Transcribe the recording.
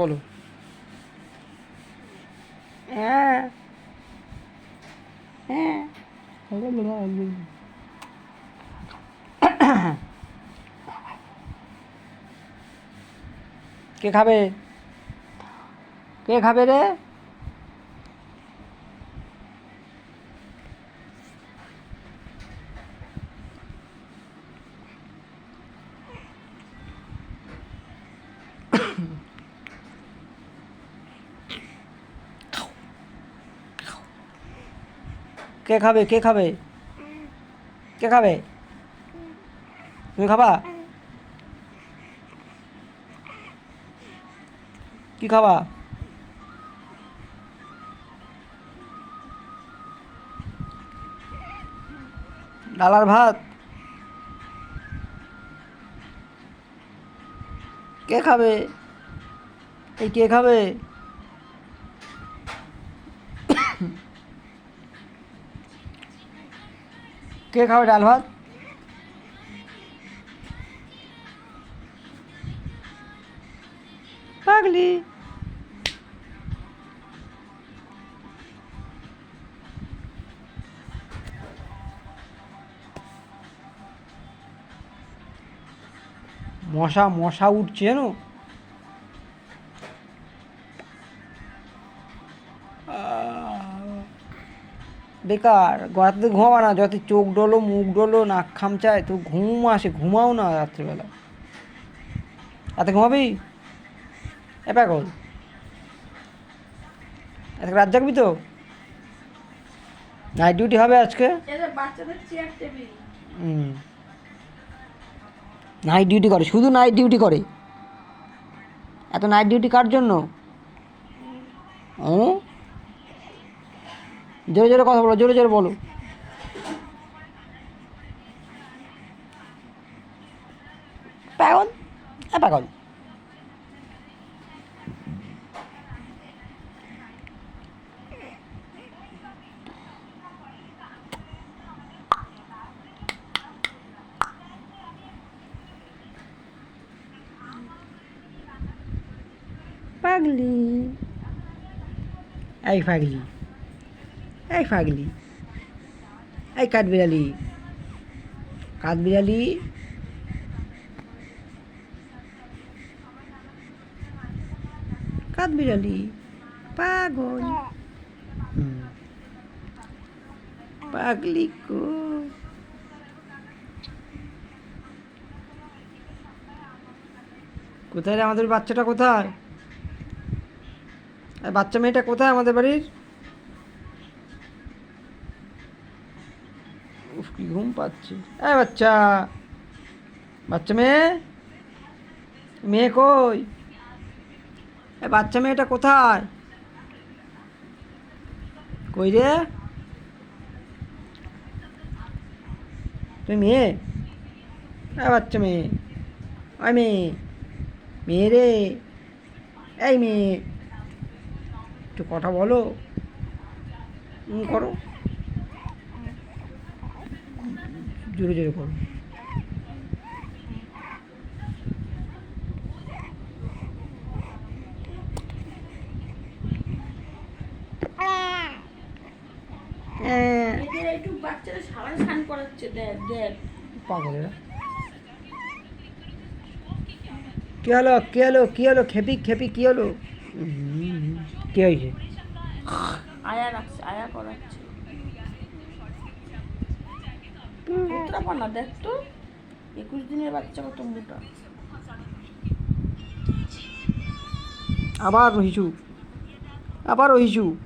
বলো। হ্যাঁ। হ্যাঁ। কে খাবে? কে খাবে রে? কে খাবে কে খাবে? কে খাবে? তুমি খাবা? কি খাবা? ডালার ভাত। কে খাবে? এই কে খাবে? কে খাবে ডাল ভাত? পাগলি। মশা মশা উঠছে জানো? বেকার রাত্রে ঘুমাবা না যত চোখ ডলো মুখ ডলো নাক খামচায় তো ঘুম আসে ঘুমাও না রাত্রিবেলা। রাতে ঘুমাবি? এ পাগল। আজকে রাত জাগবি তো? নাইট ডিউটি হবে আজকে? হুম। নাইট ডিউটি করে শুধু নাইট ডিউটি করে? এত নাইট ডিউটি কার জন্য? ও জোরে জোরে কথা বলো জোরে জোরে বলো। পাগল? এ পাগল। পাগলি। এই পাগলি। এই পাগলি। এই কাঠবিড়ালি। কাঠবিড়ালি। কাঠবিড়ালি। পাগল। পাগলি কো। কোথায় রে আমাদের বাচ্চাটা কোথায়? বাচ্চা মেয়েটা কোথায় আমাদের বাড়ির? কি ঘুম পাচ্ছে এই বাচ্চা বাচ্চা মেয়ে মেয়ে কই এ বাচ্চা মেয়েটা কোথায় কই রে তুমি মেয়ে এ বাচ্চা মেয়ে ওই মেয়ে মেয়ে রে এই মেয়ে একটু কথা বলো করো জোরে জোরে করো। কি হলো কি হলো কি হলো খেপি খেপি কি হলো? কি হয়েছে? আয়া রাখছে আয়া করাচ্ছে। উত্তরা পানা দেখ তো। একুশ দিনের বাচ্চা কত মোটা। আবার হিসু। আবার হিসু।